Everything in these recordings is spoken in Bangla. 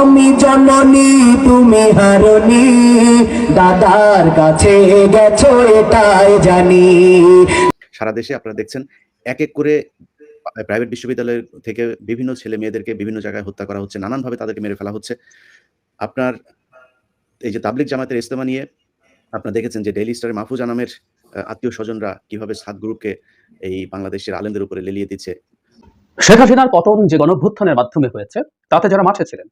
আমি জননী, তুমি হারনি। দাদার কাছে গেছো এটাই জানি। সারা দেশে আপনারা দেখছেন এক এক করে প্রাইভেট বিশ্ববিদ্যালয় থেকে বিভিন্ন ছেলে মেয়েদেরকে বিভিন্ন জায়গায় হত্যা করা হচ্ছে, নানানভাবে তাদেরকে মেরে ফেলা হচ্ছে। আপনার এই যে তাবলিক জামাতের ইস্তেমা নিয়ে আপনারা দেখেছেন যে ডেইলি স্টারে মাহফুজা নামের আত্মীয় স্বজনরা কীভাবে সাত গ্রুপকে এই বাংলাদেশের আলেমদের উপরে লেলিয়ে দিচ্ছে। শেখ হাসিনার পতন যে গণভ্যুত্থানের মাধ্যমে হয়েছে, তাতে যারা মাঠে ছিলেন,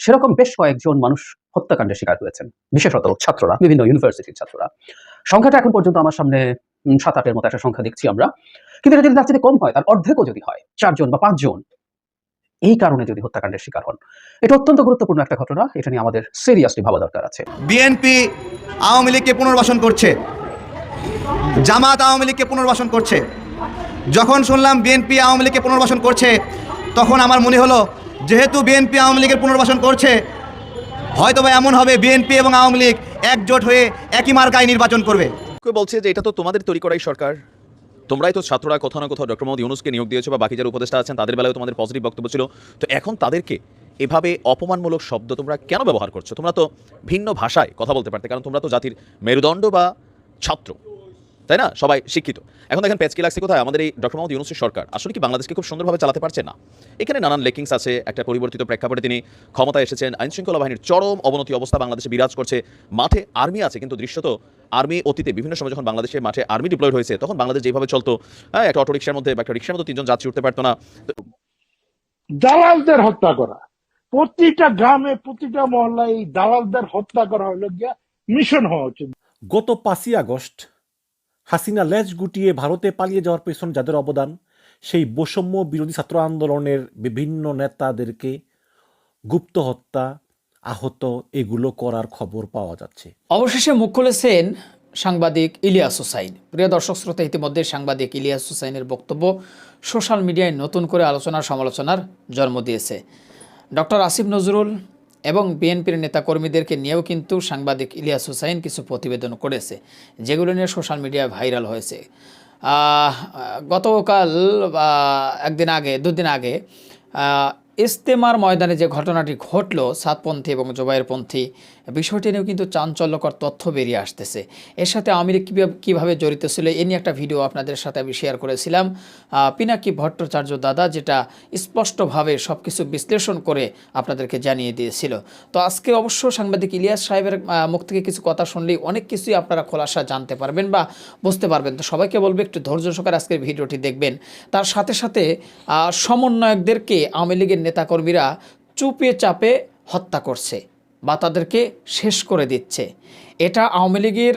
সেরকম বেশ কয়েকজন মানুষ হত্যাকাণ্ডের শিকার হয়েছেন, বিশেষত ছাত্ররা, বিভিন্ন ইউনিভার্সিটির ছাত্ররা। সংখ্যাটা এখন পর্যন্ত আমার সামনে সাত, আটের মতো একটা সংখ্যা দেখছি আমরা। কিন্তু এটা যদি তার চেয়ে কম হয়, তার অর্ধেকও যদি হয়, চারজন বা পাঁচজন, এই কারণে যদি হত্যাকাণ্ডের শিকার হন। এটা অত্যন্ত গুরুত্বপূর্ণ একটা ঘটনা, এটা নিয়ে আমাদের সিরিয়াসলি ভাবা দরকার আছে। বিএনপি আওয়ামী লীগকে পুনর্বাসন করছে। জামাত আওয়ামী লীগকে পুনর্বাসন করছে। যখন শুনলাম বিএনপি আওয়ামী লীগকে পুনর্বাসন করছে, তখন আমার মনে হলো, যেহেতু বিএনপি আওয়ামী লীগের পুনর্বাসন করছে হয়তো বা এমন হবে বিএনপি এবং আওয়ামী লীগ একজোট হয়ে একই মার্কায় নির্বাচন করবে। কেউ বলছে যে এটা তো তোমাদের তৈরি করাই সরকার। তোমরাই তো ছাত্ররা কোথাও না কোথাও ডক্টর মোহাম্মদ ইউনুসকে নিয়োগ দিয়েছ বা বাকি যারা উপদেষ্টা আছেন, তাদের বেলায় তোমাদের পজিটিভ বক্তব্য ছিল। তো এখন তাদেরকে এভাবে অপমানমূলক শব্দ তোমরা কেন ব্যবহার করছ? তোমরা তো ভিন্ন ভাষায় কথা বলতে পারতে, কারণ তোমরা তো জাতির মেরুদণ্ড বা ছাত্র। তাই না? সবাই শিক্ষিত। এখন দেখেন পেচকি লাগছে কোথায়? আমাদের এই ডক্টর মোহাম্মদ ইউনুসের সরকার। আসলে কি বাংলাদেশকে খুব সুন্দরভাবে চালাতে পারছে? না। এখানে নানান লেকিংস আছে একটা পরিবর্তিত প্রেক্ষাপটে তিনি ক্ষমতায় এসেছেন। আইন শৃঙ্খলা বাহিনীর চরম অবনতি অবস্থা বাংলাদেশে বিরাজ করছে। মাঠে আর্মি আছে কিন্তু দৃশ্যত আর্মি অতীতে বিভিন্ন সময় যখন বাংলাদেশের মাঠে আর্মি ডিপ্লয়েড হয়েছে তখন বাংলাদেশ যেভাবে চলতো হ্যাঁ একটা অটো রিক্সার মধ্যে বা একটা রিক্সার মধ্যে তিনজন যাত্রী উঠতে পারতো না। দালালদের হত্যা করা। প্রতিটা গ্রামে প্রতিটা মহল্লায় এই দালালদের হত্যা করা হলো গিয়া মিশন হওয়া উচিত। গত পাঁচই আগস্ট হাসিনা লেজ গুটিয়ে ভারতে পালিয়ে যাওয়ার পেছন যাদের অবদান, সেই বৈষম্য বিরোধী ছাত্র আন্দোলনের বিভিন্ন নেতাদেরকে গুপ্ত হত্যা, আহত এগুলো করার খবর পাওয়া যাচ্ছে। অবশেষে মুখ খুলেছেন সাংবাদিক ইলিয়াস হুসাইন। প্রিয় দর্শক শ্রোতা, ইতিমধ্যে সাংবাদিক ইলিয়াস হুসাইনের বক্তব্য সোশ্যাল মিডিয়ায় নতুন করে আলোচনা সমালোচনার জন্ম দিয়েছে। ডক্টর আসিফ নজরুল এবং বিএনপির নেতাকর্মীদেরকে নিয়েও কিন্তু সাংবাদিক ইলিয়াস হুসাইন কিছু প্রতিবেদন করেছে, যেগুলো নিয়ে সোশ্যাল মিডিয়ায় ভাইরাল হয়েছে। গতকাল একদিন আগে, দুদিন আগে ইস্তেমার ময়দানে যে ঘটনাটি ঘটল সাতপন্থী এবং জোবাইরপন্থী বিষয়টি নিয়েও কিন্তু চাঞ্চল্যকর তথ্য বেরিয়ে আসতেছে। এর সাথে আমির কীভাবে জড়িত ছিল এ নিয়ে একটা ভিডিও আপনাদের সাথে আমি শেয়ার করেছিলাম। পিনাকি ভট্টাচার্য দাদা যেটা স্পষ্টভাবে সব কিছু বিশ্লেষণ করে আপনাদেরকে জানিয়ে দিয়েছিল। তো আজকে অবশ্য সাংবাদিক ইলিয়াস সাহেবের মুখ থেকে কিছু কথা শুনলেই অনেক কিছুই আপনারা খোলাসা জানতে পারবেন বা বুঝতে পারবেন। তো সবাইকে বলব, একটু ধৈর্য সহকারে আজকের ভিডিওটি দেখবেন। তার সাথে সাথে সমন্বয়কদেরকে আওয়ামী লীগের নেতাকর্মীরা চুপে চাপে হত্যা করছে। বা তাদেরকে শেষ করে দিচ্ছে। এটা আওয়ামী লীগের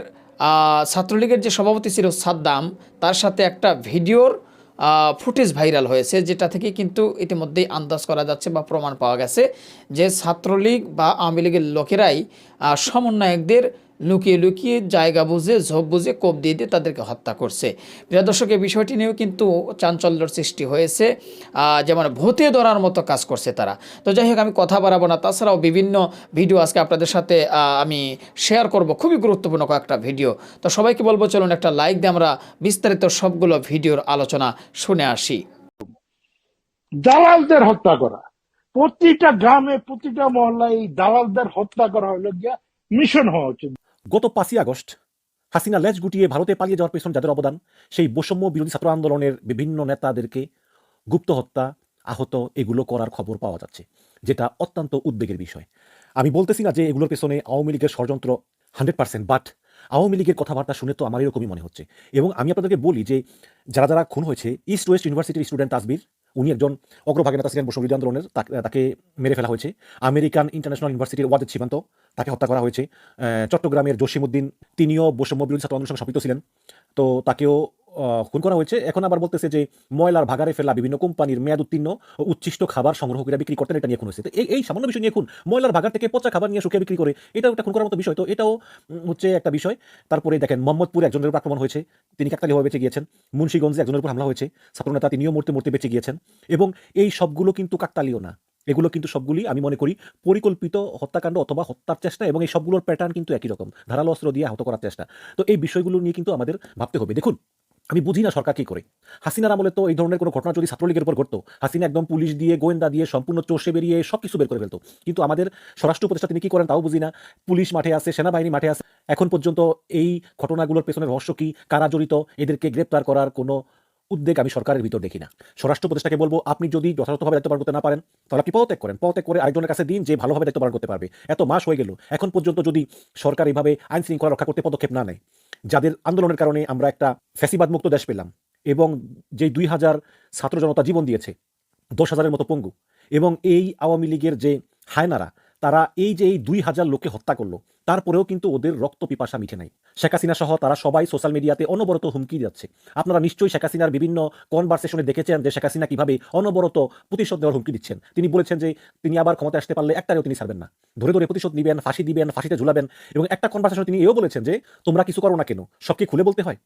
ছাত্রলীগের যে সভাপতি ছিল সাদ্দাম, তার সাথে একটা ভিডিওর ফুটেজ ভাইরাল হয়েছে, যেটা থেকে কিন্তু ইতিমধ্যেই আন্দাজ করা যাচ্ছে বা প্রমাণ পাওয়া গেছে যে ছাত্রলীগ বা আওয়ামী লীগের লোকেরাই সমন্বয়কদের লুকিয়ে লুকিয়ে জায়গা বুঝে, ঝোপ বুঝে কোপ দিয়ে দিয়ে তাদেরকে হত্যা করছে। প্রিয় দর্শক, এই বিষয়টি নিয়েও কিন্তু চাঞ্চল্যর সৃষ্টি হয়েছে যেমন ভূতে ধরার মতো কাজ করছে তারা। তো যাই হোক, আমি কথা বাড়াবো না, তাছাড়াও বিভিন্ন ভিডিও আজকে আপনাদের সাথে আমি শেয়ার করব, খুবই গুরুত্বপূর্ণ কয়েকটা ভিডিও। তো সবাইকে বলব, চলুন একটা লাইক দিয়ে আমরা বিস্তারিত সবগুলো ভিডিওর আলোচনা শুনে আসি। দালালদের হত্যা করা। প্রতিটা গ্রামে, প্রতিটা মহল্লায় এই দালালদের হত্যা করা হলো গিয়া মিশন হওয়া উচিত। গত পাঁচই আগস্ট হাসিনা লেজ গুটিয়ে ভারতে পালিয়ে যাওয়ার পেছন যাদের অবদান, সেই বৈষম্য বিরোধী ছাত্র আন্দোলনের বিভিন্ন নেতাদেরকে গুপ্ত হত্যা, আহত এগুলো করার খবর পাওয়া যাচ্ছে, যেটা অত্যন্ত উদ্বেগের বিষয়। আমি বলতেছি না যে এগুলোর পেছনে আওয়ামী লীগের ষড়যন্ত্র হান্ড্রেড পার্সেন্ট, বাট আওয়ামী লীগের কথাবার্তা শুনে তো আমার এরকমই মনে হচ্ছে। এবং আমি আপনাদেরকে বলি যে, যারা যারা খুন হয়েছে ইস্ট ওয়েস্ট ইউনিভার্সিটির স্টুডেন্ট তাসবির উনি একজন অগ্রভাগে নেতা ছিলেন বিরোধী আন্দোলনের, তাকে- মেরে ফেলা হয়েছে। আমেরিকান ইন্টারন্যাশনাল ইউনিভার্সিটির ওয়াদের সীমান্ত, তাকে হত্যা করা হয়েছে। চট্টগ্রামের জসিমুদ্দিন তিনিও বৈষম্য বিরোধী ছাত্র আন্দোলনের সঙ্গে সম্পৃক্ত ছিলেন। তো তাকেও খুন করা হয়েছে। এখন আবার বলতেছে যে ময়লার ভাগারে ফেলা বিভিন্ন কোম্পানির মেয়াদ উত্তীর্ণ উচ্ছিষ্ট খাবার সংগ্রহ করে বিক্রি করতেন, এটা নিয়ে খুন হয়েছে। এই এই সামান্য বিষয় নিয়ে খুন, ময়লার ভাগার থেকে পচা খাবার নিয়ে শুকিয়ে বিক্রি করে, এটাও একটা খুন করার মতো বিষয়। তো এটাও হচ্ছে একটা বিষয়। তারপরে দেখেন, মোহাম্মদপুরে একজনের উপর আক্রমণ হয়েছে, তিনি কাকতালীয়ভাবে বেঁচে গিয়েছেন। মুন্সীগঞ্জে একজনের উপর হামলা হয়েছে, ছাত্রনেতা তিনিও মূর্তি মূর্তি বেঁচে গিয়েছেন। এবং এই সবগুলো কিন্তু কাকতালীয় না। এগুলো কিন্তু সবগুলি, আমি মনে করি, পরিকল্পিত হত্যাকাণ্ড অথবা হত্যার চেষ্টা এবং এই সবগুলোর প্যাটার্ন কিন্তু একই রকম। ধারালো অস্ত্র দিয়ে আহত করার চেষ্টা। তো এই বিষয়গুলো নিয়ে কিন্তু আমাদের ভাবতে হবে। দেখুন আমি বুঝি না সরকার কি করে। হাসিনার আমলে তো এই ধরনের কোনো ঘটনা যদি ছাত্রলীগের উপর ঘটতো, হাসিনা একদম পুলিশ দিয়ে, গোয়েন্দা দিয়ে, সম্পূর্ণ চষে বেরিয়ে সব কিছু বের করে ফেলতো। কিন্তু আমাদের স্বরাষ্ট্র উপদেষ্টা তিনি কি করেন তাও বুঝি না। পুলিশ মাঠে আছে, সেনাবাহিনী মাঠে আছে। এখন পর্যন্ত এই ঘটনাগুলোর পেছনে রহস্য কি, কারা জড়িত, এদেরকে গ্রেপ্তার করার কোনো উদ্বেগ আমি সরকারের ভিতর দেখি না। স্বরাষ্ট্র উপদেষ্টাকে বলব, আপনি যদি যথাযথভাবে দায়িত্ব পালন করতে না পারেন, তাহলে আপনি পদত্যাগ করেন। পদত্যাগ করে আরেকজনের কাছে দিন যে ভালোভাবে দায়িত্ব পালন করতে পারবে। এত মাস হয়ে গেল। এখন পর্যন্ত যদি সরকার এইভাবে আইন শৃঙ্খলা রক্ষা করতে পদক্ষেপ না নেয় যাদের আন্দোলনের কারণে আমরা একটা ফ্যাসিবাদ মুক্ত দেশ পেলাম এবং যে দুই হাজার ছাত্র জনতা জীবন দিয়েছে, দশ হাজারের মতো পঙ্গু এবং এই আওয়ামী লীগের যে হায়নারা তারা এই যে এই দুই হাজার লোককে হত্যা করল, তারপরেও কিন্তু ওদের রক্ত পিপাসা মিঠে নাই। শেখ হাসিনা সহ তারা সবাই সোশ্যাল মিডিয়াতে অনবরত হুমকি যাচ্ছে আপনারা নিশ্চয়ই শেখ হাসিনার বিভিন্ন কনভারসেশনে দেখেছেন যে শেখ হাসিনা কীভাবে অনবরত প্রতিশোধ নেওয়ার হুমকি দিচ্ছেন। তিনি বলেছেন যে তিনি আবার ক্ষমতা আসতে পারলে একটারেও তিনি ছাড়বেন না। ধরে ধরে প্রতিশোধ নিবেন, ফাঁসি দিবেন, ফাঁসিতে ঝুলাবেন এবং একটা কনভারসেশনে তিনি এও বলেছেন যে তোমরা কিছু করো না কেন? সবকে খুলে বলতে হয়।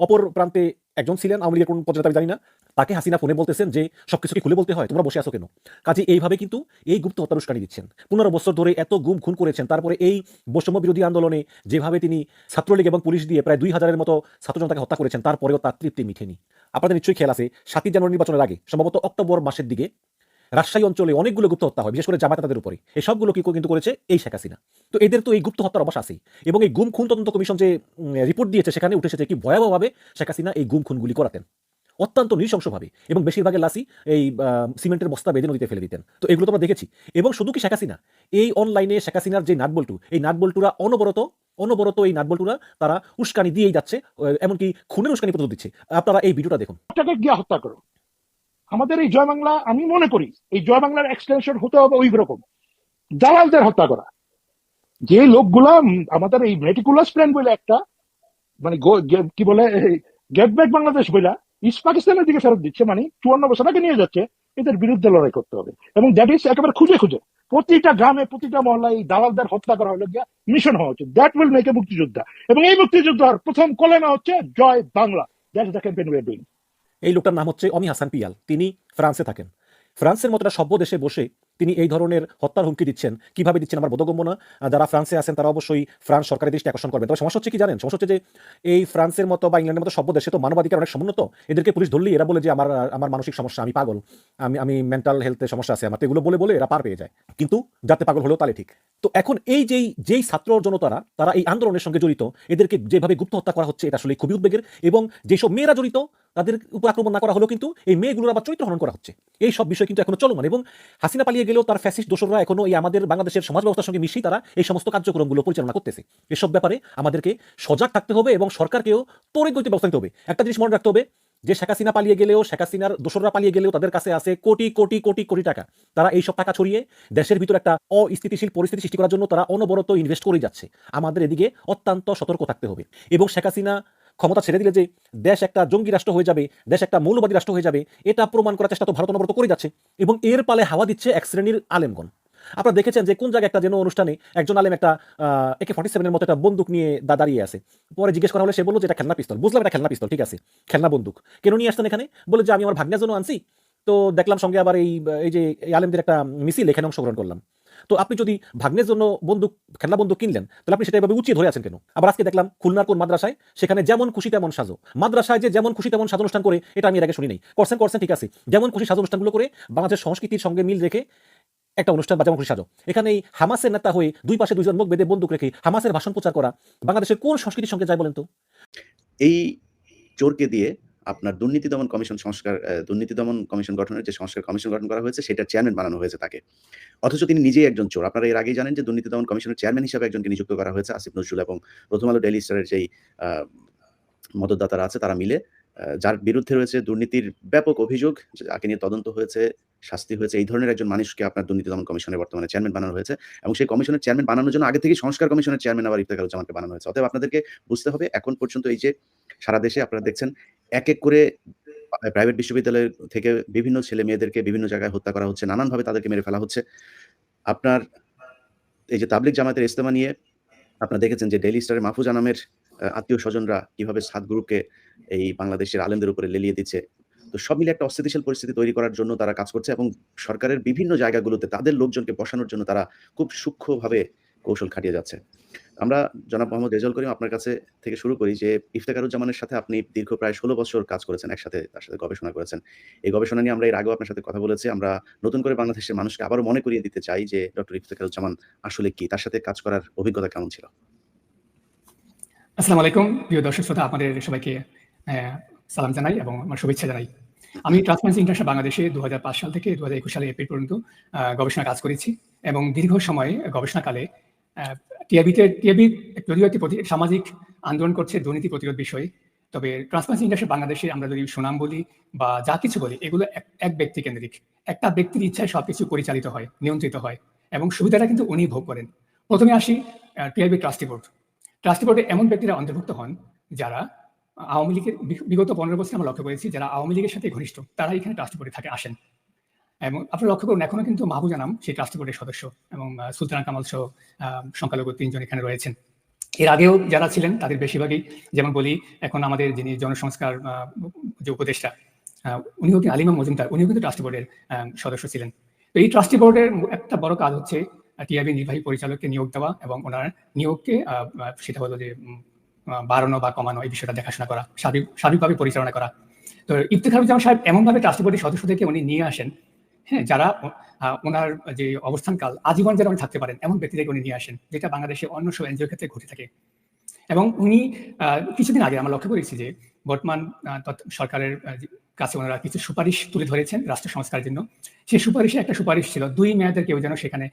অপর প্রান্তে একজন ছিলেন, আওয়ামী লীগের কোন পর্যায়ে আমি জানি না। তাকে হাসিনা ফোনে বলতেছেন যে সবকিছু খুলে বলতে হয়, তোমরা বসে আসো কেন? কাজে এইভাবে কিন্তু এই গুপ্ত হত্যার উস্কানি দিচ্ছেন। পনেরো বছর ধরে এত গুম খুন করেছেন, তারপরে এই বৈষম্য বিরোধী আন্দোলনে যেভাবে তিনি ছাত্রলীগ এবং পুলিশ দিয়ে প্রায় দুই হাজারের মতো ছাত্র জনতাকে হত্যা করেছেন, তারপরেও তার তৃপ্তি মিঠেনি। আপনাদের নিশ্চয়ই খেয়াল আছে, সাতই জানুয়ারি নির্বাচনের আগে, সম্ভবত অক্টোবর মাসের দিকে রাজশাহী অঞ্চলে অনেকগুলো গুপ্ত হত্যা হয়, বিশেষ করে জামাতা তাদের উপরে। এই সবগুলো কি কিন্তু করেছে এই শেখ হাসিনা। তো এদের তো এই গুপ্ত হত্যার অবশ্য আছেই। এবং এই গুম খুন তদন্ত কমিশন যে রিপোর্ট দিয়েছে, সেখানে উঠে এসেছে কি ভয়াবহভাবে শেখ হাসিনা এই গুম খুনগুলি করাতেন। অত্যন্ত নৃশংসভাবে। এবং বেশিরভাগের লাসি এই সিমেন্টের বস্তা বেঁধে নদীতে ফেলে দিতেন। তো এগুলো তো আমরা দেখেছি। এবং শুধু কি শেখ হাসিনা? এই অনলাইনে শেখ হাসিনার যে নাটবল্টু, এই নাটবল্টুরা অনবরত অনবরত এই নাটবল্টুরা তারা উস্কানি দিয়েই যাচ্ছে এমনকি খুনের উস্কানি পর্যন্ত দিচ্ছে। আপনারা এই ভিডিওটা দেখুন। হত্যা করো। আমাদের এই জয় বাংলা, আমি মনে করি, এই জয় বাংলার এক্সটেনশন হতে হবে ওই রকম। দালালদের হত্যা করা। যে লোকগুলা আমাদের এই মেটিকুলাস প্ল্যান বলে একটা মানে কি বলে গেট ব্যাক বাংলাদেশ বইলা ইস্ট পাকিস্তানের দিকে ফেরত দিচ্ছে মানে চুয়ান্ন বছর নিয়ে যাচ্ছে, এদের বিরুদ্ধে লড়াই করতে হবে। এবং দ্যাট ইজ একেবারে খুঁজে খুঁজে। প্রতিটা গ্রামে, প্রতিটা মহল্লায় এই দালালদের হত্যা করা হলো, গিয়া মিশন হওয়া উচিত। দ্যাট উইল মেক এ মুক্তিযোদ্ধা। এবং এই মুক্তিযোদ্ধার প্রথম কলেমা হচ্ছে, Joy Bangla. That is the campaign we doing এই লোকটার নাম হচ্ছে অমি হাসান পিয়াল। তিনি ফ্রান্সে থাকেন। ফ্রান্সের মতো সভ্য দেশে বসে তিনি এই ধরনের হত্যার হুমকি দিচ্ছেন। কীভাবে দিচ্ছেন আমার বোধগম্য না। যারা ফ্রান্সে আছেন, তারা অবশ্যই ফ্রান্স সরকারের দৃষ্টি আকর্ষণ করবেন। তবে সমস্যা হচ্ছে কি জানেন? সমস্যা হচ্ছে যে এই ফ্রান্সের মতো বা ইংল্যান্ডের মতো সভ্য দেশে তো মানবাধিকার অনেক সমুন্নত। এদেরকে পুলিশ ধরলেই এরা বলে যে আমার আমার মানসিক সমস্যা, আমি পাগল। আমি আমি মেন্টাল হেলথের সমস্যা আছে আমার। তো এগুলো বলে বলে এরা পার পেয়ে যায়। কিন্তু যাতে পাগল হলেও তাহলে ঠিক। তো এখন এই যেই যেই ছাত্র জনতারা, তারা এই আন্দোলনের সঙ্গে জড়িত, এদেরকে যেভাবে গুপ্ত হত্যা করা হচ্ছে, এটা আসলে খুবই উদ্বেগের। এবং যেসব মেয়েরা জড়িত তাদের উপর আক্রমণ না করা হলেও কিন্তু এই মেয়েগুলোর আবার চরিত্র হনন করা হচ্ছে। এই সব বিষয় কিন্তু এখনও চলমান এবং হাসিনা পালিয়ে গেলেও তার ফ্যাসিস্ট দোসররা এখনও এই আমাদের বাংলাদেশের সমাজ ব্যবস্থার সঙ্গে মিশিয়ে তারা এই সমস্ত কার্যক্রমগুলো পরিচালনা করতেছে। এসব ব্যাপারে আমাদেরকে সজাগ থাকতে হবে এবং সরকারকেও তরিত গতিতে ব্যবস্থা নিতে হবে। একটা জিনিস মনে রাখতে হবে, যে শেখ হাসিনা পালিয়ে গেলেও, শেখ হাসিনার দোসররা পালিয়ে গেলেও তাদের কাছে আছে কোটি কোটি কোটি কোটি টাকা। তারা এই সব টাকা ছড়িয়ে দেশের ভিতর একটা অস্থিতিশীল পরিস্থিতি সৃষ্টি করার জন্য তারা অনবরত ইনভেস্ট করে যাচ্ছে। আমাদের এদিকে অত্যন্ত সতর্ক থাকতে হবে। এবং শেখ হাসিনা ক্ষমতা ছেড়ে দিলে যে দেশ একটা জঙ্গি রাষ্ট্র হয়ে যাবে, দেশ একটা মৌলবাদী রাষ্ট্র হয়ে যাবে, এটা প্রমাণ করার চেষ্টা তো ভারত অনবরত করে যাচ্ছে। এবং এর পালে হাওয়া দিচ্ছে এক শ্রেণির আলেমগণ। আপনারা দেখেছেন যে কোন জায়গায় একটা যেন অনুষ্ঠানে একজন আলেম একটা একে ফর্টি সেভেনের মতো একটা বন্দুক নিয়ে দাঁড়িয়ে আছে। পরে জিজ্ঞেস করা হলে, সে বলল যে এটা খেলনা পিস্তল। বুঝলাম এটা খেলনা পিস্তল, ঠিক আছে, খেলনা বন্দুক। কেন নিয়ে আসতেন এখানে? বলে যে আমি আমার ভাগ্নের জন্য আনছি। তো দেখলাম সঙ্গে আবার এই এই যে আলেমদের একটা মিছিল, এখানে অংশগ্রহণ করলাম। তো আপনি যদি ভাগ্নের জন্য বন্দুক খেলনা বন্দুক কিনলেন, তাহলে আপনি সেটা এভাবে উচিত ধরে আছেন কেন? আবার আজকে দেখলাম খুলনার কোন মাদ্রাসায়, সেখানে যেমন খুশি তেমন সাজো। মাদ্রাসায় যে যেমন খুশি তেমন সাজ অনুষ্ঠান করে, এটা আমি এর আগে শুনি নাই করছেন করছেন, ঠিক আছে। যেমন খুশি সাজ অনুষ্ঠানগুলো করে বাংলাদেশের সংস্কৃতির সঙ্গে মিল রেখে একটা অনুষ্ঠান বা যেমন খুশি সাজো। এখানে এই হামাসের নেতা হয়ে দুই পাশে দুইজন মুখ বেঁধে বন্দুক রেখে হামাসের ভাষণ প্রচার করা বাংলাদেশের কোন সংস্কৃতির সঙ্গে যায় বলেন তো? এই চোরকে দিয়ে আপনার দুর্নীতি দমন কমিশন সংস্কার দুর্নীতি দমন কমিশন গঠনের যে সংস্কার কমিশন গঠন করা হয়েছে, সেটা চেয়ারম্যান বানানো হয়েছে তাকে। অথচ তিনি নিজেই একজন চোর। আপনারা এর আগেই জানেন যে দুর্নীতি দমন কমিশনের চেয়ারম্যান হিসেবে একজনকে নিযুক্ত করা হয়েছে, আসিফ নজরুল এবং প্রথম আলো ডেলি স্টারের যেই মদতদাতারা আছে, তারা মিলে যার বিরুদ্ধে রয়েছে দুর্নীতির ব্যাপক অভিযোগ, যাকে নিয়ে তদন্ত হয়েছে, শাস্তি হয়েছে, এই ধরনের একজন মানুষকে আপনার দুর্নীতি দমন কমিশনের বর্তমানে চেয়ারম্যান বানানো হয়েছে এবং সেই কমিশনের চেয়ারম্যান বানানোর জন্য আগে থেকে সংস্কার কমিশনের চেয়ারম্যান আবার ইফতেখারুজ্জামানকে বানানো হয়েছে। অতএব আপনাদেরকে বুঝতে হবে, এখন পর্যন্ত এই যে সারা দেশে আপনারা দেখছেন, এক এক করে প্রাইভেট বিশ্ববিদ্যালয় থেকে বিভিন্ন ছেলে মেয়েদেরকে বিভিন্ন জায়গায় হত্যা করা হচ্ছে, নানানভাবে তাদেরকে মেরে ফেলা হচ্ছে। আপনার এই যে তাবলিক জামাতের ইস্তেমা নিয়ে আপনারা দেখেছেন যে ডেইলি স্টারের মাহফুজা নামের আত্মীয় স্বজনরা কীভাবে সাত গ্রুপকে এই বাংলাদেশের আলেমদের উপরে লেলিয়ে দিচ্ছে। তো সব মিলে একটা অস্থিতিশীল পরিস্থিতি তৈরি করার জন্য তারা কাজ করছে এবং সরকারের বিভিন্ন জায়গাগুলোতে তাদের লোকজনকে বসানোর জন্য তারা খুব সূক্ষ্মভাবে কৌশল খাটিয়ে যাচ্ছে। আমরা জনাব মোহাম্মদ রেজাউল করিম আপনার কাছে থেকে শুরু করি যে ইফতেখারুজ্জামানের সাথে আপনি দীর্ঘ প্রায় ষোলো বছর কাজ করেছেন, একসাথে তার সাথে গবেষণা করেছেন। এই গবেষণা নিয়ে আমরা এর আগেও আপনার সাথে কথা বলেছি। আমরা নতুন করে বাংলাদেশের মানুষকে আবারও মনে করিয়ে দিতে চাই যে ডক্টর ইফতেখারুজ্জামান আসলে কি, তার সাথে কাজ করার অভিজ্ঞতা কেমন ছিল? আসসালামু আলাইকুম, প্রিয় দর্শক শ্রোতা, আপনাদের সবাইকে সালাম জানাই এবং আমার শুভেচ্ছা জানাই। আমি ট্রান্সপারেন্সি ইন্টারন্যাশনাল বাংলাদেশে দু হাজার পাঁচ সাল থেকে দু হাজার একুশ সালে এপ্রিল পর্যন্ত গবেষণা কাজ করেছি এবং দীর্ঘ সময় গবেষণাকালে টিআবিতে টিআবি যদিও একটি সামাজিক আন্দোলন করছে দুর্নীতি প্রতিরোধ বিষয়ে। তবে ট্রান্সপারেন্সি ইন্টারন্যাশনাল বাংলাদেশে আমরা যদি সুনাম বলি বা যা কিছু বলি, এগুলো এক- এক ব্যক্তি কেন্দ্রিক। একটা ব্যক্তির ইচ্ছায় সবকিছু পরিচালিত হয়, নিয়ন্ত্রিত হয় এবং সুবিধাটা কিন্তু উনি ভোগ করেন। প্রথমে আসি টিআইবি ট্রাস্টি বোর্ড। ট্রাস্টি বোর্ডে এমন ব্যক্তিরা অন্তর্ভুক্ত হন যারা আওয়ামী লীগের বিগত পনেরো বছর আমরা লক্ষ্য করেছি যারা আওয়ামী লীগের সাথে ঘনিষ্ঠ। তারা এখানে ট্রাস্টি বোর্ডে থাকে, আসেন। এবং আপনারা লক্ষ্য করুন, এখনও কিন্তু মাহবুজা নাম সেই ট্রাস্টি বোর্ডের সদস্য এবং সুলতানা কামাল সহ সংখ্যালঘু তিনজন এখানে রয়েছেন। এর আগেও যারা ছিলেন, তাদের বেশিরভাগই, যেমন বলি, এখন আমাদের যিনি জনসংস্কার যে উপদেষ্টা উনিও কি আলিমা মজুমদার, উনিও কিন্তু ট্রাস্টি বোর্ডের সদস্য ছিলেন। তো এই ট্রাস্টি বোর্ডের একটা বড় কাজ হচ্ছে টিআইবি নির্বাহী পরিচালককে নিয়োগ দেওয়া এবং ওনার নিয়োগকে সেটা হলো যে বাড়ানো বা কমানো এই বিষয়টা দেখাশোনা করা সার্বিক সার্বিকভাবে পরিচালনা করা। তো ইফতেখারুজ্জামান সাহেব এমনভাবে ট্রাস্টি সদস্যদেরকে উনি নিয়ে আসেন হ্যাঁ যারা ওনার যে অবস্থানকাল, আজীবন যেন উনি থাকতে পারেন, এমন ব্যক্তিদেরকে উনি নিয়ে আসেন, যেটা বাংলাদেশে অন্য সব এনজিওর ক্ষেত্রে ঘটে থাকে। এবং উনি কিছুদিন আগে আমরা লক্ষ্য করেছি যে, বর্তমান সরকারের কাছে ওনারা কিছু সুপারিশ তুলে ধরেছেন রাষ্ট্র সংস্কারের জন্য। সেই সুপারিশে একটা সুপারিশ ছিল, দুই মেয়াদের কেউ যেন সেখানে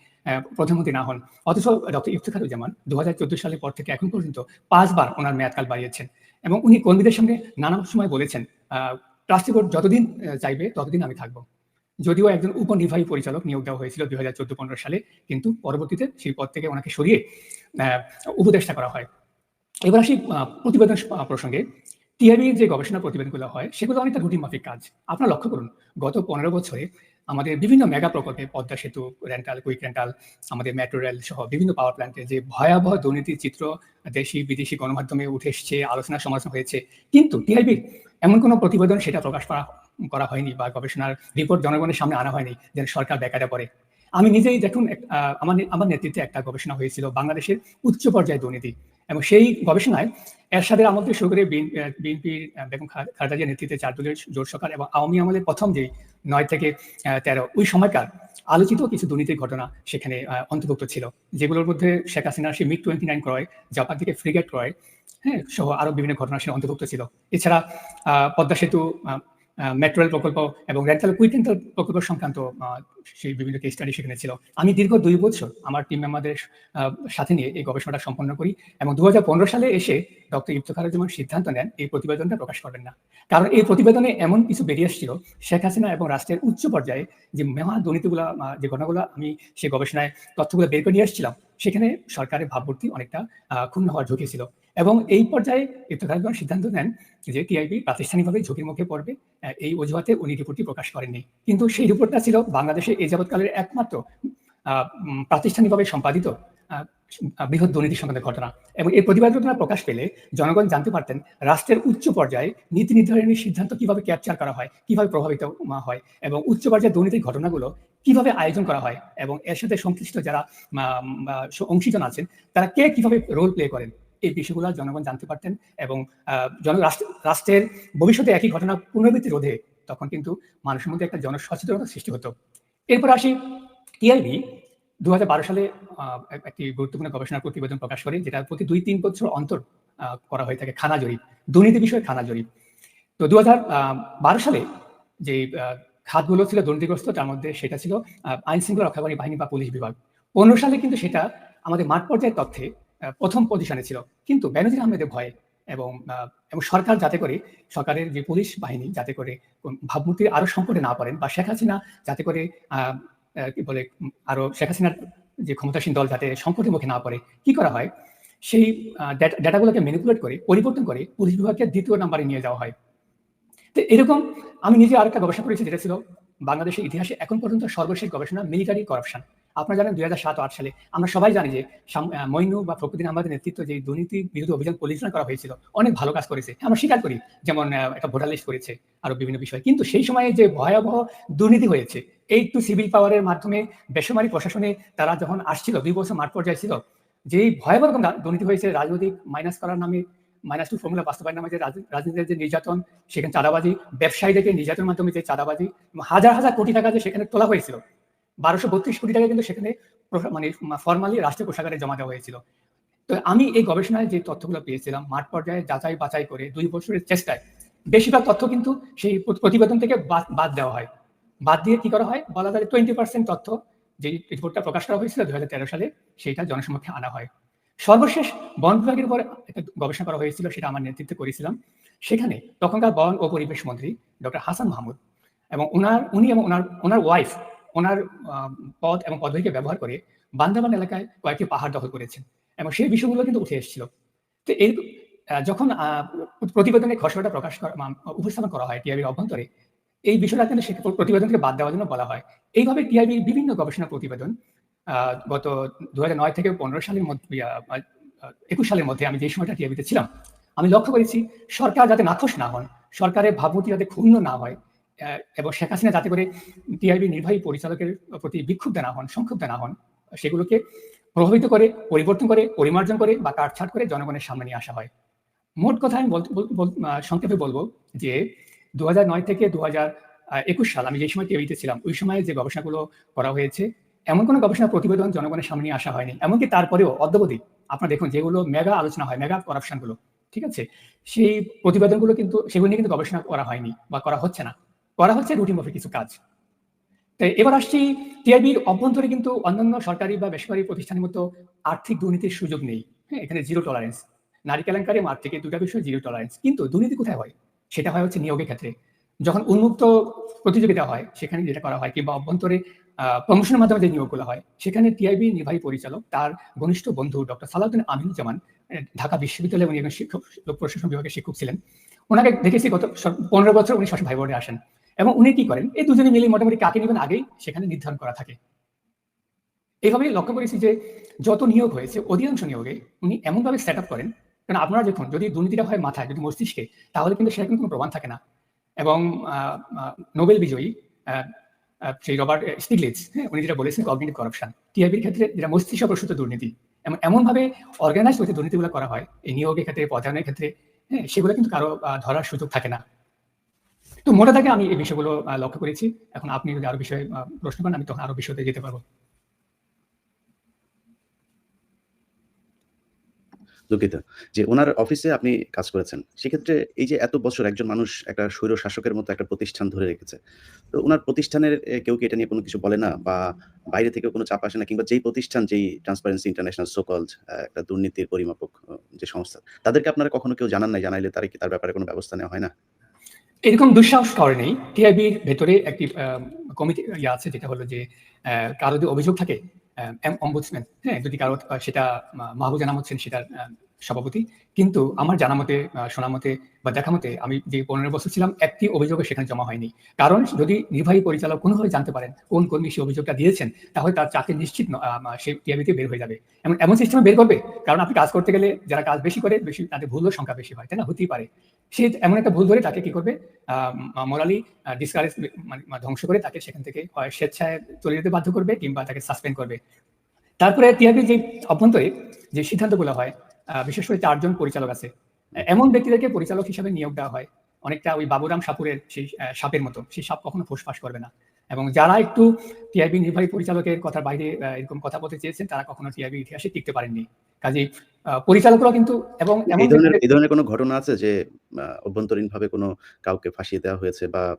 প্রধানমন্ত্রী না হন। অথচ ডক্টর ইফতেখারুজ্জামান দু হাজার চোদ্দ সালের পর থেকে এখন পর্যন্ত পাঁচবার ওনার মেয়াদকাল বাড়িয়েছেন এবং উনি কর্মীদের সঙ্গে নানা সময় বলেছেন ট্রাস্টি বোর্ড যতদিন চাইবে ততদিন আমি থাকব। যদিও একজন উপনির্বাহী পরিচালক নিয়োগ দেওয়া হয়েছিল দুই হাজার চোদ্দ পনেরো সালে, কিন্তু পরবর্তীতে সেই পদ থেকে ওনাকে সরিয়ে উপদেষ্টা করা হয়। এবার আসি প্রতিবেদন প্রসঙ্গে। টিআইবির যে গবেষণা প্রতিবেদনগুলো হয়, সেগুলো অনেকটা মাফিক কাজ। আপনারা লক্ষ্য করুন, গত পনেরো বছরে আমাদের বিভিন্ন মেগা প্রকল্পে পদ্মা সেতু রেন্টাল কুইক রেন্টাল আমাদের মেট্রো রেল সহ বিভিন্ন পাওয়ার প্ল্যান্টে যে ভয়াবহ দুর্নীতির চিত্র দেশি, বিদেশি গণমাধ্যমে উঠে এসছে আলোচনা সমালোচনা হয়েছে, কিন্তু টিআইবির এমন কোনো প্রতিবেদন সেটা প্রকাশ করা করা হয়নি বা গবেষণার রিপোর্ট জনগণের সামনে আনা হয়নি যেন সরকার বেকারে পড়ে আমি নিজেই দেখুন আমার আমার নেতৃত্বে একটা গবেষণা হয়েছিল বাংলাদেশের উচ্চ পর্যায়ে দুর্নীতি। এবং সেই গবেষণায় এরশাদের আমল শুরু করে বিএনপির বেগম খালেদা নেতৃত্বে চার দলের জোট সরকার এবং আওয়ামী আমলের প্রথম যে নয় থেকে তেরো, ওই সময়কার আলোচিত কিছু দুর্নীতির ঘটনা সেখানে অন্তর্ভুক্ত ছিল, যেগুলোর মধ্যে শেখ হাসিনার সেই মিগ টোয়েন্টি নাইন ক্রয়, জাপান থেকে ফ্রিগেট ক্রয় হ্যাঁ সহ আরও বিভিন্ন ঘটনা সে অন্তর্ভুক্ত ছিল। এছাড়া পদ্মা সেতু মেট্রো রেল প্রকল্প এবং রেন্টাল কুইক রেন্টাল প্রকল্প সংক্রান্ত সেই বিভিন্ন কেস স্টাডি সেখানে ছিল। আমি দীর্ঘ দুই বছর আমার টিম মেম্বারদের সাথে নিয়ে এই গবেষণাটা সম্পন্ন করি এবং দু হাজার পনেরো সালে এসে ডক্টর ইফতেখারুজ্জামান সিদ্ধান্ত নেন এই প্রতিবেদনটা প্রকাশ করবেন না। কারণ এই প্রতিবেদনে এমন কিছু বেরিয়ে আসছিল, শেখ হাসিনা এবং রাষ্ট্রের উচ্চ পর্যায়ে যে মহা দুর্নীতিগুলো যে ঘটনাগুলো আমি সেই গবেষণায় তথ্যগুলো বের করে নিয়ে আসছিলাম, সেখানে সরকারের ভাবমূর্তি অনেকটা ক্ষুণ্ণ হওয়ার ঝুঁকি ছিল। এবং এই পর্যায়ে ইফতেখারুজ্জামান সিদ্ধান্ত নেন যে টিআইবি প্রাতিষ্ঠানিকভাবে ঝুঁকির মুখে পড়বে এই অজুহাতে উনি রিপোর্টটি প্রকাশ করেননি। কিন্তু সেই রিপোর্টটা ছিল বাংলাদেশে এই যাবৎকালের একমাত্র প্রাতিষ্ঠানিকভাবে সম্পাদিত বৃহৎ দুর্নীতি সংক্রান্ত ঘটনা। এবং এই প্রতিবেদনটা প্রকাশ পেলে জনগণ জানতে পারতেন রাষ্ট্রের উচ্চ পর্যায়ে নীতি নির্ধারণের সিদ্ধান্ত কীভাবে ক্যাপচার করা হয়, কীভাবে প্রভাবিত হয়, এবং উচ্চ পর্যায়ে দুর্নীতির ঘটনাগুলো কীভাবে আয়োজন করা হয়, এবং এর সাথে সংশ্লিষ্ট যারা অংশীজন আছেন, তারা কে কীভাবে রোল প্লে করেন। এই বিষয়গুলো জনগণ জানতে পারতেন এবং রাষ্ট্রের ভবিষ্যতে একই ঘটনা পুনরাবৃত্তি রোধে তখন কিন্তু মানুষের মধ্যে একটা জনসচেতনতা সৃষ্টি হতো। এরপর আসি টিআইবি দু সালে একটি গুরুত্বপূর্ণ গবেষণা প্রতিবেদন প্রকাশ করে যেটা প্রতি দুই তিন বছর অন্তর করা হয়ে থাকে খানা জরিপ দুর্নীতি বিষয়ে খানা জরিপ। তো দু বারো সালে যে খাতগুলো ছিল দুর্নীতিগ্রস্ত তার মধ্যে সেটা ছিল আহ, আইন শৃঙ্খলা রক্ষাকারী বাহিনী বা পুলিশ বিভাগ। পনেরো সালে কিন্তু সেটা আমাদের মাঠ পর্যায়ের তথ্যে প্রথম পজিশনে ছিল। কিন্তু বেনজির আহমেদের ভয়ে এবং এবং সরকার যাতে করে, সরকারের যে পুলিশ বাহিনী যাতে করে ভাবমূর্তি আরও সংকটে না পড়েন বা শেখ হাসিনা যাতে করে কি বলে, আরও শেখ হাসিনার যে ক্ষমতাসীন দল যাতে সংকটের মুখে না পড়ে, কি করা হয়? সেই ডেটাগুলোকে ম্যানিপুলেট করে, পরিবর্তন করে পুলিশ বিভাগকে দ্বিতীয় নাম্বারে নিয়ে যাওয়া হয়। তো এরকম আমি নিজে আরেকটা গবেষণা করেছি, যেটা ছিল বাংলাদেশের ইতিহাসে এখন পর্যন্ত সর্বশেষ গবেষণা মিলিটারি করাপশন আপনারা জানেন দুই হাজার সাত আট সালে আমরা সবাই জানি যে মইনু বা ফখরুদ্দিন আহমদের নেতৃত্ব যে দুর্নীতি বিরোধী অভিযান পরিচালনা করা হয়েছিল, অনেক ভালো কাজ করেছে। আমরা স্বীকার করি, যেমন একটা ভোটার লিস্ট করেছে আরও বিভিন্ন বিষয়। কিন্তু সেই সময়ে যে ভয়াবহ দুর্নীতি হয়েছে, এই টু সিভিল পাওয়ারের মাধ্যমে বেসরকারি প্রশাসনে তারা যখন আসছিল, দুই বছর মাঠ পর্যায়ে ছিল, যেই ভয়াবহ রকম দুর্নীতি হয়েছে, রাজনৈতিক মাইনাস করার নামে মাইনাস টু ফর্মুলা বাস্তবায়ন নামে যে রাজনীতির যে নির্যাতন, সেখানে চাঁদাবাজি, ব্যবসায়ীদেরকে নির্যাতনের মাধ্যমে যে চাঁদাবাজি, হাজার হাজার কোটি টাকা যে সেখানে তোলা হয়েছিল বারোশো বত্রিশ কোটি টাকা কিন্তু সেখানে মানে ফর্মালি রাষ্ট্রীয় কোষাগারে জমা দেওয়া হয়েছিল। তো আমি এই গবেষণায় যে তথ্যগুলো পেয়েছিলাম, মাঠ পর্যায়ে যাচাই বাছাই করে দুই বছরের চেষ্টায় বেশিরভাগ তথ্য কিন্তু সেই প্রতিবেদন থেকে বাদ দেওয়া হয়। বাদ দিয়ে কি করা হয়? বলা যায় টোয়েন্টি পার্সেন্ট তথ্য যে রিপোর্টটা প্রকাশ করা হয়েছিল দু হাজার তেরো সালে, সেইটা জনসমক্ষে আনা হয়। সর্বশেষ বন বিভাগের উপর একটা গবেষণা করা হয়েছিল, সেটা আমার নেতৃত্বে করেছিলাম। সেখানে তখনকার বন ও পরিবেশ মন্ত্রী ডক্টর হাসান মাহমুদ এবং ওনার উনি এবং ওনার ওনার ওয়াইফ ওনার পদ এবং পদবীকে ব্যবহার করে বান্দাবান এলাকায় কয়েকটি পাহাড় দখল করেছেন এবং সেই বিষয়গুলো কিন্তু উঠে এসেছিল। তো এই যখন প্রতিবেদনে খসড়াটা প্রকাশ করা উপস্থাপন করা হয় টিআইবির অভ্যন্তরে, এই বিষয়টা কিন্তু সে প্রতিবেদন থেকে বাদ দেওয়ার জন্য বলা হয়। এইভাবে টিআইবির বিভিন্ন গবেষণা প্রতিবেদন গত দু নয় থেকে পনেরো সালের মধ্যে একুশ সালের মধ্যে আমি যে সময়টা টিআইবিতে ছিলাম, আমি লক্ষ্য করেছি সরকার যাতে নাখোশ না হন, সরকারের ভাবমূর্তি যাতে ক্ষুণ্ণ না হয় এবং শেখ হাসিনা যাতে করে টিআইবি নির্বাহী পরিচালকের প্রতি বিক্ষুব্ধ না হন, সংক্ষুব্ধ না হন, সেগুলোকে প্রভাবিত করে, পরিবর্তন করে, পরিমার্জন করে বা কাটছাট করে জনগণের সামনে নিয়ে আসা হয়। মোট কথা আমি সংক্ষেপে বলব যে দু থেকে দু একুশ সাল আমি যে সময় টিভিতে ছিলাম, ওই সময়ে যে গবেষণাগুলো করা হয়েছে, এমন কোনো গবেষণা প্রতিবেদন জনগণের সামনে নিয়ে আসা হয়নি। এমনকি তারপরেও অদ্যবধি আপনারা দেখুন যেগুলো মেগা আলোচনা হয়, মেগা করাপশনগুলো, ঠিক আছে? সেই প্রতিবেদনগুলো কিন্তু, সেগুলো নিয়ে কিন্তু গবেষণা করা হয়নি বা করা হচ্ছে না। করা হচ্ছে রুটিন মাফিক কিছু কাজ। তাই এবার আসছি টিআইবির অভ্যন্তরে কিন্তু অন্যান্য সরকারি বা বেসরকারি প্রতিষ্ঠানের মতো আর্থিক দুর্নীতির সুযোগ নেই। হ্যাঁ এখানে জিরো টলারেন্স নারী কেলেঙ্কারি আর্থিক এই দুটা বিষয় জিরো টলারেন্স কিন্তু দুর্নীতি কোথায় হয়? সেটা হয় হচ্ছে নিয়োগের ক্ষেত্রে। যখন উন্মুক্ত প্রতিযোগিতা হয় সেখানে যেটা করা হয় কিংবা অভ্যন্তরে প্রমোশনের মাধ্যমে যে নিয়োগগুলো হয় সেখানে টিআইবি নির্বাহী পরিচালক তার ঘনিষ্ঠ বন্ধু ডক্টর সালাউদ্দিন আমিনুজ্জামান আহ, ঢাকা বিশ্ববিদ্যালয়ে উনি একজন শিক্ষক লোক প্রশাসন বিভাগের শিক্ষক ছিলেন। ওনাকে দেখেছি গত পনেরো বছর উনি সবসময় ভাই বোর্ডে আসেন। এবং উনি কি করেন? এই দুজনে মিলে মোটামুটি কাকে নেবেন আগেই সেখানে নির্ধারণ করা থাকে। এইভাবে লক্ষ্য করেছি যে যত নিয়োগ হয়েছে, অধিকাংশ নিয়োগে উনি এমনভাবে সেট আপ করেন, কারণ আপনারা দেখুন, যদি দুর্নীতিটা হয় মাথায়, যদি মস্তিষ্কে, তাহলে কিন্তু সেটা কোনো প্রমাণ থাকে না। এবং নোবেল বিজয়ী সেই রবার্ট স্টিগলিটস হ্যাঁ উনি যেটা বলেছেন কগনিটিভ করাপশন টিআইবির ক্ষেত্রে যেটা মস্তিষ্ক প্রসূত দুর্নীতি এমন এমনভাবে অর্গানাইজ হতে দুর্নীতিগুলো করা হয়, এই নিয়োগের ক্ষেত্রে পদায়নের ক্ষেত্রে হ্যাঁ সেগুলো কিন্তু কারও ধরার সুযোগ থাকে না। তো মোটা দাগে আমি এই বিষয়গুলো লক্ষ্য করেছি। এখন আপনি যদি আরও বিষয়ে প্রশ্ন করেন, আমি তখন আরও বিষয়তে যেতে পারব। দুঃখিত। যে ওনার অফিসে আপনি কাজ করেছেন, সেক্ষেত্রে এই যে এত বছর একজন মানুষ একটা স্বৈর শাসকের মতো একটা প্রতিষ্ঠান ধরে রেখেছে, তো ওনার প্রতিষ্ঠানের কেউ কি এটা নিয়ে কোনো কিছু বলে না? বা বাইরে থেকে কোনো চাপ আসে না? কিংবা যেই প্রতিষ্ঠান, যেই ট্রান্সপারেন্সি ইন্টারন্যাশনাল সোকলড একটা দুর্নীতির পরিমাপক যে সংস্থা, তাদেরকে আপনারা কখনো কেউ জানান নাই? জানাইলে তারা কি তার ব্যাপারে কোনো ব্যবস্থা নেওয়া হয় না? এরকম দুঃসাহস করে নেই। টিআইবির ভেতরে একটি কমিটি ইয়ে আছে যেটা হলো যে কারও যদি অভিযোগ থাকে অম্বুডসম্যান হ্যাঁ যদি কারও সেটা মাহবুজা নাম হচ্ছেন, সেটার সভাপতি। কিন্তু আমার জানা মতে শোনা মতে বা দেখা মতে আমি যে পনেরো বছর ছিলাম, একটি অভিযোগ সেখানে জমা হয়নি। কারণ যদি নির্বাহী পরিচালক কোনোভাবে জানতে পারেন কোন কর্মী সেই অভিযোগটা দিয়েছেন, তাহলে তার চাকরি নিশ্চিত সে টিআইবিতে বের হয়ে যাবে। এমন এমন সিস্টেমে বের করবে, কারণ আপনি কাজ করতে গেলে যারা কাজ বেশি করে, বেশি তাদের ভুলের সংখ্যা বেশি হয়, তাই না? হতেই পারে। সে এমন একটা ভুল ধরে তাকে কি করবে? মোরালি ডিসকারেজ মানে ধ্বংস করে তাকে সেখান থেকে হয় স্বেচ্ছায় চলে যেতে বাধ্য করবে কিংবা তাকে সাসপেন্ড করবে। তারপরে টিআরবি যে অভ্যন্তরে যে সিদ্ধান্তগুলো হয় বিশেষ করে চারজন পরিচালক আছে। এমন ব্যক্তিদেরকে পরিচালক হিসাবে নিয়োগ দেওয়া হয়। অনেকটা ওই বাবুরাম সাপুরের সেই সাপের মতো। সেই সাপ কখনো ফোসফাস করবে না। এবং যারা একটু টিআইবি নির্বাহী পরিচালকের কথার বাইরে এরকম কথা বলতে চেয়েছেন তারা কখনো টিআইবি ইতিহাসে টিকতে পারেননি। কাজেই আহ, পরিচালকরা কিন্তু এবং এই ধরনের কোনো ঘটনা আছে যে অভ্যন্তরীণ ভাবে কোনো কাউকে ফাঁসিয়ে দেওয়া হয়েছে বা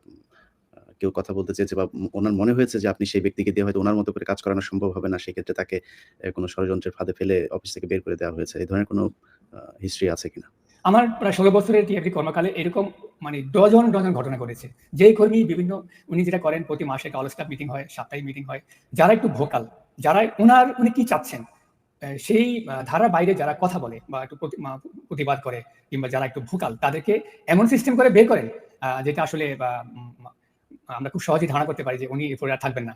কেউ কথা বলতে চেয়েছে বা ওনার মনে হয়েছে যে আপনি সেই ব্যক্তিকে দিয়ে হয়তো ওনার মতো করে কাজ করানো সম্ভব হবে না, সেক্ষেত্রে তাকে কোনো ষড়যন্ত্রের ফাঁদে ফেলে অফিস থেকে বের করে দেওয়া হয়েছে। এই ধরনের কোনো হিস্ট্রি আছে কিনা? আমার প্রায় ষোলো বছরের টিআইবি কর্মকালে এরকম মানে ডজন ডজন ঘটনা ঘটেছে। যেই কর্মী বিভিন্ন, উনি যেটা করেন প্রতি মাসে অল স্টাফ মিটিং হয়, সাপ্তাহিক মিটিং হয়, যারা একটু ভোকাল যারা ওনার, উনি কি চাচ্ছেন? সেই ধারার বাইরে যারা কথা বলে বা একটু প্রতিবাদ করে কিংবা যারা একটু ভোকাল তাদেরকে এমন সিস্টেম করে বের করেন যেটা আসলে আমরা খুব সহজেই ধারণা করতে পারি যে উনি এরপরে আর থাকবেন না।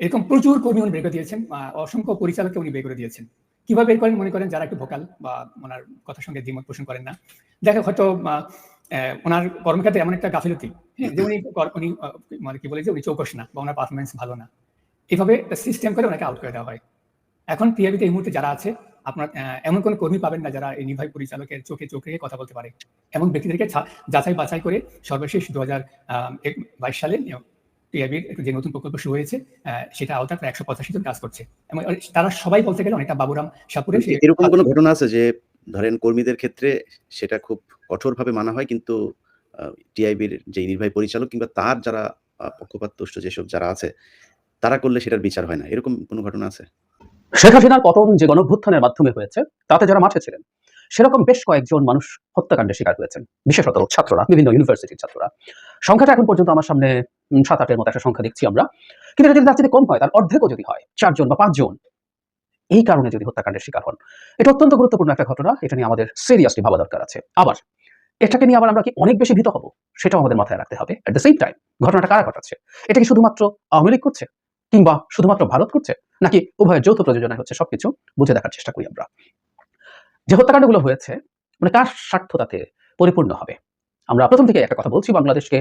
এরকম প্রচুর কর্মী উনি বের করে দিয়েছেন অসংখ্য পরিচালককে উনি বের করে দিয়েছেন। কীভাবে বের করেন মনে করেন যারা একটু ভোকাল বা ওনার কথার সঙ্গে দ্বিমত পোষণ করেন না। দেখো হয়তো ওনার কর্মক্ষেত্রে এমন একটা গাফিলতি যে উনি উনি মানে কি বলে যে উনি চৌকস না বা ওনার পারফরমেন্স ভালো না। এভাবে সিস্টেম করে ওনাকে আউট করে দেওয়া হয়। এখন টিআইবিতে এই মুহূর্তে যারা আছে আপনার এমন কোন কর্মী পাবেন না যারা এই নির্বাহী পরিচালকের চোখে চোখ রেখে কথা বলতে পারে। এমন ব্যক্তিদেরকে যাচাই বাছাই করে সর্বশেষ দু হাজার বাইশ সালে টিআইবির যে নতুন প্রকল্প শুরু হয়েছে সেটা আওতায় প্রায় একশো পঁচাশি জন কাজ করছে। এবং তারা সবাই বলতে গেলে অনেকটা বাবুরাম সাপুরে এরকম কোনো ঘটনা আছে যে ধরেন কর্মীদের ক্ষেত্রে সেটা খুব কঠোরভাবে মানা হয় কিন্তু টিআইবির যে নির্বাহী পরিচালক কিংবা তার যারা আহ, পক্ষপাতদুষ্ট যেসব যারা আছে তারা করলে সেটার বিচার হয় না। এরকম কোনো ঘটনা আছে? শেখ হাসিনার পতন যে গণভ্যুত্থানের মাধ্যমে হয়েছে, তাতে যারা মাঠে ছিলেন, সেরকম বেশ কয়েকজন মানুষ হত্যাকাণ্ডের শিকার হয়েছেন। বিশেষত ছাত্ররা, বিভিন্ন ইউনিভার্সিটির ছাত্ররা। সংখ্যাটা এখন পর্যন্ত আমার সামনে সাত আটের মতো একটা সংখ্যা দেখছি আমরা। কিন্তু যদি তার কম হয়, তার অর্ধেকও যদি হয়, চারজন বা পাঁচজন, এই কারণে যদি হত্যাকাণ্ডের শিকার হন। এটা অত্যন্ত গুরুত্বপূর্ণ একটা ঘটনা, এটা নিয়ে আমাদের সিরিয়াসলি ভাবা দরকার আছে। আবার, এটাকে নিয়ে আবার আমরা কি অনেক বেশি ভীত হব? সেটাও আমাদের মাথায় রাখতে হবে। এট দ্য সেম টাইম ঘটনাটা কারা ঘটাচ্ছে? এটা কি শুধুমাত্র আওয়ামী লীগ করছে? কিংবা শুধুমাত্র ভারত করছে? নাকি উভয় যৌথ প্রযোজনায় হচ্ছে সবকিছু? বুঝে দেখার চেষ্টা করি আমরা। যে হত্যাকাণ্ডগুলো হয়েছে মানে কার স্বার্থতাতে পরিপূর্ণ হবে? আমরা প্রথম থেকে একটা কথা বলছি, বাংলাদেশকে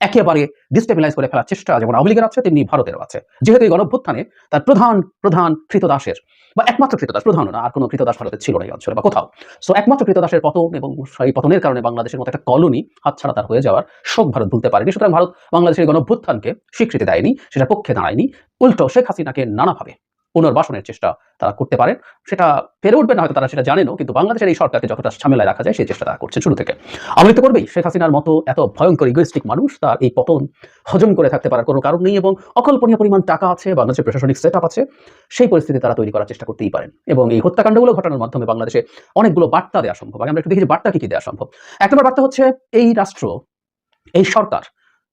একেবারে ডিস্টেবিলাইজ করে ফেলার চেষ্টা যেমন আওয়ামী লীগের আছে, তেমনি ভারতেরও আছে। যেহেতু এই গণভ্যুত্থানে তার প্রধান প্রধান কৃতদাসের বা একমাত্র কৃতদাস প্রধান না, আর কোনো কৃতদাস ভারতের ছিল না এই অঞ্চলে বা কোথাও। সো একমাত্র কৃতদাসের পতন এবং সেই পতনের কারণে বাংলাদেশের মতো একটা কলোনি হাতছাড়া তার হয়ে যাওয়ার শোক ভারত ভুলতে পারেনি। সুতরাং ভারত বাংলাদেশের গণভ্যুত্থানকে স্বীকৃতি দেয়নি, সেটা পক্ষে দাঁড়ায়নি। উল্টো শেখ হাসিনাকে নানাভাবে পুনর্বাসনের চেষ্টা তারা করতে পারেন। সেটা পেরে উঠবে না, হয়তো তারা সেটা জানেনও, কিন্তু বাংলাদেশের এই সরকারকে যতটা ঝামেলায় রাখা যায়, সেই চেষ্টা তারা করছে শুরু থেকে। আমি তো করবেই, শেখ হাসিনার মতো এত ভয়ঙ্কর ইগোইস্টিক মানুষ, তার এই পতন হজম করে থাকতে পারার কোনো কারণ নেই এবং অকল্পনীয় পরিমাণ টাকা আছে, বাংলাদেশের প্রশাসনিক সেট আছে, সেই পরিস্থিতি তারা তৈরি করার চেষ্টা করতেই পারেন। এবং এই হত্যাকাণ্ডগুলো ঘটানোর মাধ্যমে বাংলাদেশে অনেকগুলো বার্তা দেওয়া সম্ভব। আগে আমরা একটু দেখি বার্তা কি কি দেওয়া সম্ভব। এক নম্বর বার্তা হচ্ছে, এই রাষ্ট্র, এই সরকার,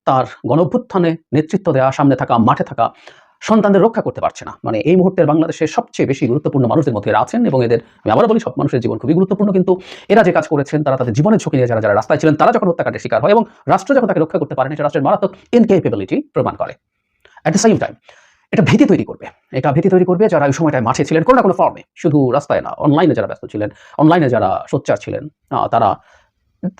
তার গণভ্যুত্থানে নেতৃত্ব দেওয়া সামনে থাকা, মাঠে থাকা সন্তানদের রক্ষা করতে পারছে না। মানে এই মুহূর্তের বাংলাদেশের সবচেয়ে বেশি গুরুত্বপূর্ণ মানুষদের মধ্যে এরা আছেন এবং এদের আমি আবার বলি, সব মানুষের জীবন খুবই গুরুত্বপূর্ণ, কিন্তু এরা যে কাজ করেছেন, তারা তাদের জীবনের ঝুঁকি নিয়ে যারা যারা রাস্তায় ছিলেন, তারা যখন হত্যাকাণ্ডের শিকার হয় এবং রাষ্ট্র যখন তাকে রক্ষা করতে পারেন এটা রাষ্ট্রের মারাত্মক ইনকেপেবিলিটি প্রমাণ করে। অ্যাট দ্য সেম টাইম এটা ভীতি তৈরি করবে। এটা ভীতি তৈরি করবে যারা ওই সময়টায় মাঠে ছিলেন কোনো না কোনো ফর্মে শুধু রাস্তায় না অনলাইনে যারা ব্যস্ত ছিলেন অনলাইনে যারা সোচ্চার ছিলেন তারা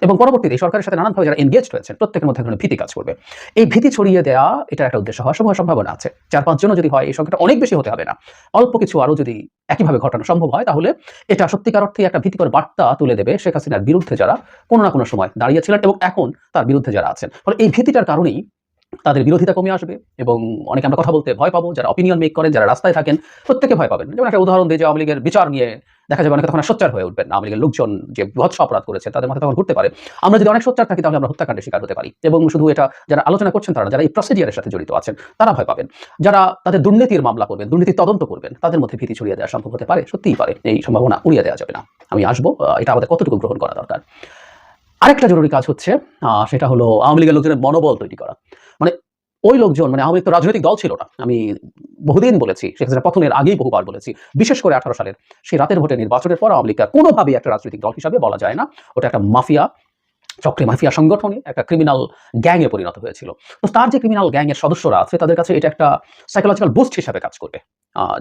এবং পরবর্তীতে সরকারের সাথে নানানভাবে যারা এনগেজড হয়েছেন প্রত্যেকের মধ্যে এক ধরনের ভীতি কাজ করবে। এই ভীতি ছড়িয়ে দেওয়া এটা একটা উদ্দেশ্য হওয়ার সময় সম্ভাবনা আছে। চার পাঁচজনও যদি হয়, এই সংখ্যাটা অনেক বেশি হতে হবে না। অল্প কিছু আরও যদি একইভাবে ঘটানো সম্ভব হয়, তাহলে এটা সত্যিকার অর্থে একটা ভীতিকর বার্তা তুলে দেবে শেখ হাসিনার বিরুদ্ধে যারা কোনো না কোনো সময় দাঁড়িয়েছিলেন এবং এখন তার বিরুদ্ধে যারা আছেন। ফলে এই ভীতিটার কারণেই তাদের বিরোধিতা কমে আসবে এবং অনেকে আমরা কথা বলতে ভয় পাবো, যারা অপিনিয়ন মেক করেন, যারা রাস্তায় থাকেন, প্রত্যেকে ভয় পাবেন যেমন একটা উদাহরণ দিয়ে যে আওয়ামী লীগের বিচার নিয়ে দেখা যাবে অনেকে তখন সোচ্চার হয়ে উঠবেন না। আওয়ামী লীগের লোকজন যে বৃহৎ অপরাধ করেছে, তাদের মাথায় তখন ঘুরতে পারে। আমরা যদি অনেক সোচ্চার থাকি, তাহলে আমরা হত্যাকাণ্ডের শিকার হতে পারি। এবং শুধু এটা যারা আলোচনা করছেন, তারা যারা এই প্রসিডিয়ারের সাথে জড়িত আছেন, তারা ভয় পাবেন। যারা তাদের দুর্নীতির মামলা করবেন দুর্নীতি তদন্ত করবেন, তাদের মধ্যে ভীতি ছড়িয়ে দেওয়া সম্ভব হতে পারে? সত্যিই পারে। এই সম্ভাবনা উড়িয়ে দেওয়া যাবে না। আমি আসব এটা আমাদের কতটুকু গ্রহণ করা দরকার? আরেকটা জরুরি কাজ হচ্ছে সেটা হলো আওয়ামী লীগের লোকজনের মনোবল তৈরি করা। ওই লোকজন মানে আওয়ামী তো রাজনৈতিক দল ছিল না, আমি বহুদিন বলেছি, শেখ হাসিনা আগেই বহুবার বলেছি, বিশেষ করে আঠারো সালের, সেই রাতের ভোটে নির্বাচনের পর আওয়ামী লীগটা কোনোভাবেই একটা রাজনৈতিক দল হিসাবে বলা যায় না। ওটা একটা মাফিয়া চক্রে মাফিয়া সংগঠনে একটা ক্রিমিনাল গ্যাংয়ে পরিণত হয়েছিল। তো তার যে ক্রিমিনাল গ্যাংয়ের সদস্যরা আছে, তাদের কাছে এটা একটা সাইকোলজিক্যাল বুস্ট হিসাবে কাজ করবে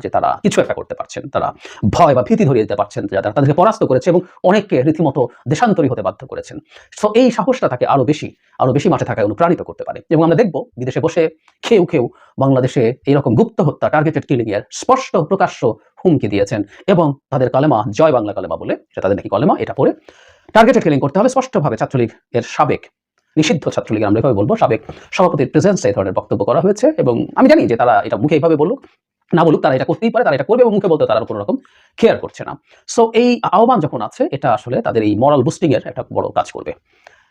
যে তারা কিছু একটা করতে পারছেন। তারা ভয় বা ভীতি ধরিয়ে দিতে পারছেন যারা তাদেরকে পরাস্ত করেছে এবং অনেককে রীতিমতো দেশান্তরী হতে বাধ্য করেছেন। তো এই সাহসটা তাকে আরও বেশি, আরও বেশি মাঠে থাকায় অনুপ্রাণিত করতে পারে। এবং আমরা দেখব বিদেশে বসে খেউ খেউ বাংলাদেশে এইরকম গুপ্ত হত্যা টার্গেটেড কিলিং এর স্পষ্ট প্রকাশ্য হুমকি দিয়েছেন এবং তাদের কালেমা জয় বাংলা কালেমা বলে, সেটা তাদের নাকি কলেমা, এটা পড়ে টার্গেটেড কিলিং করতে হবে স্পষ্টভাবে ছাত্রলীগ এর সাবেক, নিষিদ্ধ ছাত্রলীগ, আমরা এভাবে বলব, সাবেক সভাপতির প্রেজেন্সে এই ধরনের বক্তব্য করা হয়েছে এবং আমি জানি যে তারা এটা মুখে এইভাবে বলুক, না বলুক, তারা এটা করতেই পারে, তারা এটা করবে এবং মুখে বলতে তারা কোনো রকম কেয়ার করছে না। সো এই আহ্বান যখন আছে, এটা আসলে তাদের এই মরাল বুস্টিং এর একটা বড় কাজ করবে।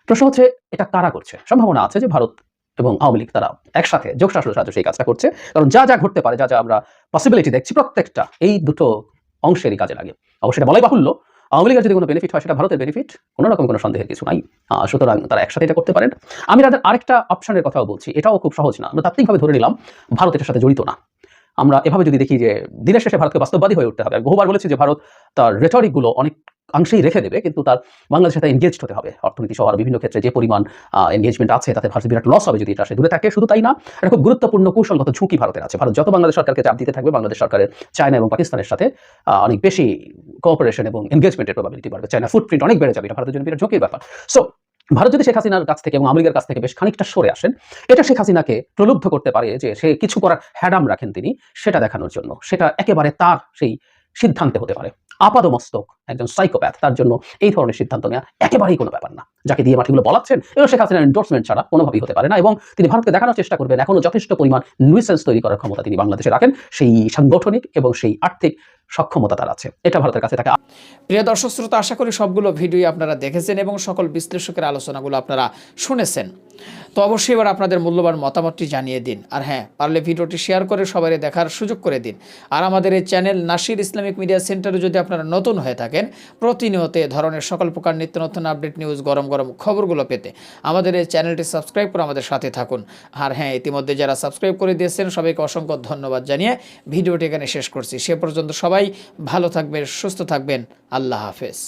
প্রশ্ন হচ্ছে, এটা কারা করছে? সম্ভাবনা আছে যে ভারত এবং আওয়ামী লীগ তারা একসাথে যোগশাসনের সাহায্যে সেই কাজটা করছে, কারণ যা যা ঘটতে পারে, যা যা আমরা পসিবিলিটি দেখছি, প্রত্যেকটা, এই দুটো অংশেরই কাজে লাগে। অবশ্যই এটা বলাই বাহুল্য আওয়ামী লীগের যদি কোনো বেনিফিট হয়, সেটা ভারতের বেনিফিট কোনো রকম কোনো সন্দেহের কিছু নাই। সুতরাং তারা একসাথে এটা করতে পারেন। আমি তাদের আরেকটা অপশনের কথাও বলছি। এটাও খুব সহজ না। আমরা তাত্ত্বিকভাবে ধরে নিলাম, ভারত এটার সাথে জড়িত না। আমরা এভাবে যদি দেখি যে দিনের শেষে ভারতকে বাস্তববাদী হয়ে উঠতে হবে বহুবার বলেছি যে ভারত তার রেটরিকগুলো অনেক অংশেই রেখে দেবে, কিন্তু তার বাংলাদেশের সাথে এনগেজড হতে হবে। অর্থনীতি সহ আরও বিভিন্ন ক্ষেত্রে যে পরিমাণ এনগেজমেন্ট আছে, তাতে ভারতের বিরাট লস হবে যদি এটা সে দূরে থাকে, শুধু তাই না এটা খুব গুরুত্বপূর্ণ কৌশলগত ঝুঁকি ভারতের আছে। ভারত যত বাংলাদেশ সরকারকে চাপ দিতে থাকবে, বাংলাদেশ সরকারের চায়না এবং পাকিস্তানের সাথে অনেক বেশি কোঅপারেশন এবং এনগেজমেন্টের প্রবাবিলিটি বাড়বে। চায়না ফুটপ্রিন্ট অনেক বেড়ে যাবে, এটা ভারতের জন্য বিরাট ঝুঁকির ব্যাপার। সো ভারত যদি শেখ হাসিনার কাছ থেকে এবং আমেরিকার কাছ থেকে বেশ খানিকটা সরে আসেন, এটা শেখ হাসিনাকে প্রলুব্ধ করতে পারে যে সে কিছু করার হ্যাডাম রাখেন তিনি, সেটা দেখানোর জন্য। সেটা একেবারে তার সেই সিদ্ধান্তে হতে পারে। আপাদমস্তক, একজন সাইকোপ্যাথ তার জন্য এই ধরনের সিদ্ধান্ত নেওয়া একেবারেই কোনো ব্যাপার না। যাকে দিয়ে মাটিগুলো বলাচ্ছেন এবং শেখ হাসিনার এন্ডোর্সমেন্ট ছাড়া কোনোভাবেই হতে পারে না এবং তিনি ভারতকে দেখানোর চেষ্টা করবেন। এখনও যথেষ্ট পরিমাণ নুইসেন্স তৈরি করার ক্ষমতা তিনি বাংলাদেশে রাখেন। সেই সাংগঠনিক এবং সেই আর্থিক সক্ষমতা তার আছে। এটা ভারতের কাছে তাকে প্রিয় দর্শক, শ্রোতা, আশা করি সবগুলো ভিডিও আপনারা দেখেছেন এবং সকল বিশ্লেষকের আলোচনাগুলো আপনারা শুনেছেন। তো অবশ্যই এবার আপনাদের মূল্যবান মতামতটি জানিয়ে দিন। আর হ্যাঁ পারলে ভিডিওটি শেয়ার করে সবাই দেখার সুযোগ করে দিন। আর আমাদের এই চ্যানেল নাসির ইসলামিক মিডিয়া সেন্টারে যদি আপনারা নতুন হয়ে থাকেন, প্রতিনিয়ত ধরনের সকল প্রকার নিত্য নতুন আপডেট নিউজ গরম গরম খবরগুলো পেতে আমাদের এই চ্যানেলটি সাবস্ক্রাইব করে আমাদের সাথে থাকুন। আর হ্যাঁ ইতিমধ্যে যারা সাবস্ক্রাইব করে দিয়েছেন, সবাইকে অসংখ্য ধন্যবাদ জানিয়ে ভিডিওটি এখানে শেষ করছি। সে পর্যন্ত সবাই ভালো থাকবেন, সুস্থ থাকবেন। আল্লাহ হাফেজ।